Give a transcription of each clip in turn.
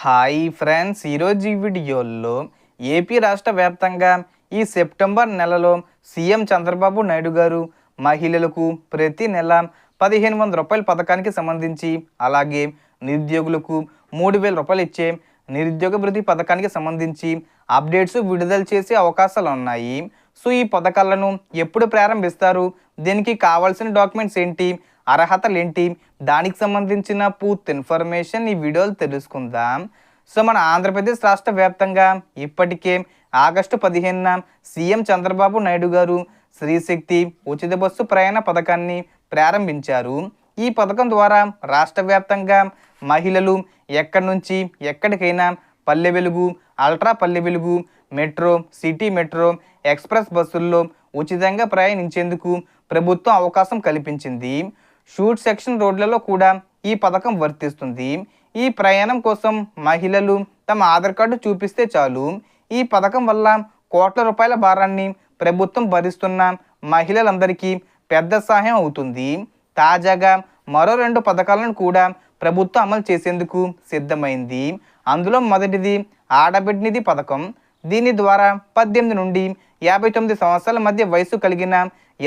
Hi friends ఈరోజు ఈ వీడియోలో ఏపీ రాష్ట్ర వ్యాప్తంగా ఈ సెప్టెంబర్ నెలలో సీఎం చంద్రబాబు నాయుడు గారు మహిళలకు ప్రతి నెల పదిహేను వందల రూపాయల పథకానికి సంబంధించి అలాగే నిరుద్యోగులకు మూడు వేల రూపాయలు ఇచ్చే నిరుద్యోగ భృతి పథకానికి సంబంధించి అప్డేట్స్ విడుదల చేసే అవకాశాలు ఉన్నాయి. సో ఈ పథకాలను ఎప్పుడు ప్రారంభిస్తారు? దీనికి కావాల్సిన డాక్యుమెంట్స్ ఏంటి? అర్హతలు ఏంటి? దానికి సంబంధించిన పూర్తి ఇన్ఫర్మేషన్ ఈ వీడియోలు తెలుసుకుందాం. సో మన ఆంధ్రప్రదేశ్ రాష్ట్ర వ్యాప్తంగా ఇప్పటికే ఆగస్టు పదిహేనున సీఎం చంద్రబాబు నాయుడు గారు శ్రీశక్తి ఉచిత బస్సు ప్రయాణ పథకాన్ని ప్రారంభించారు. ఈ పథకం ద్వారా రాష్ట్ర వ్యాప్తంగా మహిళలు ఎక్కడి నుంచి ఎక్కడికైనా Palle Velugu ultra Palle Velugu metro city metro express బస్సుల్లో ఉచితంగా ప్రయాణించేందుకు ప్రభుత్వం అవకాశం కల్పించింది. షూట్ సెక్షన్ రోడ్లలో కూడా ఈ పథకం వర్తిస్తుంది. ఈ ప్రయాణం కోసం మహిళలు తమ ఆధార్ కార్డు చూపిస్తే చాలు. ఈ పథకం వల్ల కోట్ల రూపాయల భారాన్ని ప్రభుత్వం భరిస్తున్న మహిళలందరికీ పెద్ద సహాయం అవుతుంది. తాజాగా మరో రెండు పథకాలను కూడా ప్రభుత్వం అమలు చేసేందుకు సిద్ధమైంది. అందులో మొదటిది ఆడబిడ్డ నిధి పథకం. దీని ద్వారా పద్దెనిమిది నుండి యాభై తొమ్మిది సంవత్సరాల మధ్య వయసు కలిగిన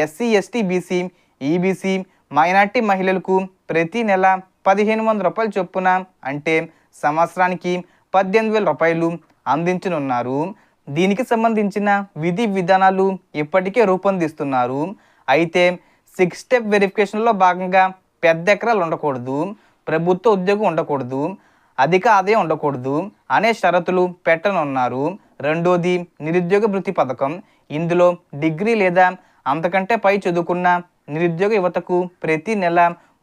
SC ST BC EBC minority మహిళలకు ప్రతి నెల పదిహేను వందల రూపాయలు చొప్పున అంటే సంవత్సరానికి పద్దెనిమిది వేల రూపాయలు అందించనున్నారు. దీనికి సంబంధించిన విధి విధానాలు ఇప్పటికే రూపొందిస్తున్నారు. అయితే సిక్స్ స్టెప్ వెరిఫికేషన్లో భాగంగా పెద్ద ఎకరాలు ఉండకూడదు ప్రభుత్వ ఉద్యోగం ఉండకూడదు అధిక ఆదాయం ఉండకూడదు అనే షరతులు పెట్టనున్నారు. రెండోది నిరుద్యోగ వృత్తి పథకం. ఇందులో డిగ్రీ లేదా అంతకంటే పై చదువుకున్న నిరుద్యోగ యువతకు ప్రతి నెల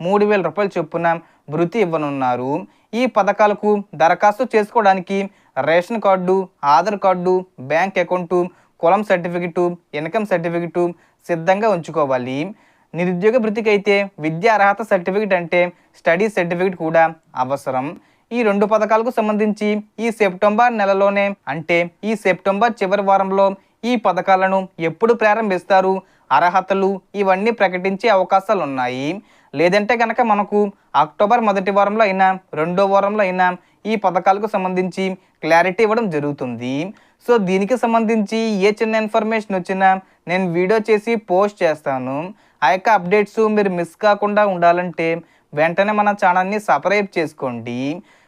మూడు వేల రూపాయల చొప్పున భృతి ఇవ్వనున్నారు. ఈ పథకాలకు దరఖాస్తు చేసుకోవడానికి ration card Aadhaar card bank account కులం సర్టిఫికెటు ఇన్కమ్ సర్టిఫికెటు సిద్ధంగా ఉంచుకోవాలి. నిరుద్యోగ భృతికి అయితే విద్యా అర్హత సర్టిఫికెట్ అంటే స్టడీ సర్టిఫికెట్ కూడా అవసరం. ఈ రెండు పథకాలకు సంబంధించి ఈ సెప్టెంబర్ నెలలోనే అంటే ఈ సెప్టెంబర్ చివరి వారంలో ఈ పథకాలను ఎప్పుడు ప్రారంభిస్తారు? అర్హతలు ఇవన్నీ ప్రకటించే అవకాశాలు ఉన్నాయి లేదంటే కనుక మనకు అక్టోబర్ మొదటి వారంలో అయినా రెండో వారంలో అయినా ఈ పథకాలకు సంబంధించి క్లారిటీ ఇవ్వడం జరుగుతుంది. సో దీనికి సంబంధించి ఏ చిన్న ఇన్ఫర్మేషన్ వచ్చినా నేను వీడియో చేసి పోస్ట్ చేస్తాను. ఆ యొక్క అప్డేట్స్ మీరు మిస్ కాకుండా ఉండాలంటే వెంటనే మన ఛానల్ని సబ్స్క్రైబ్ చేసుకోండి.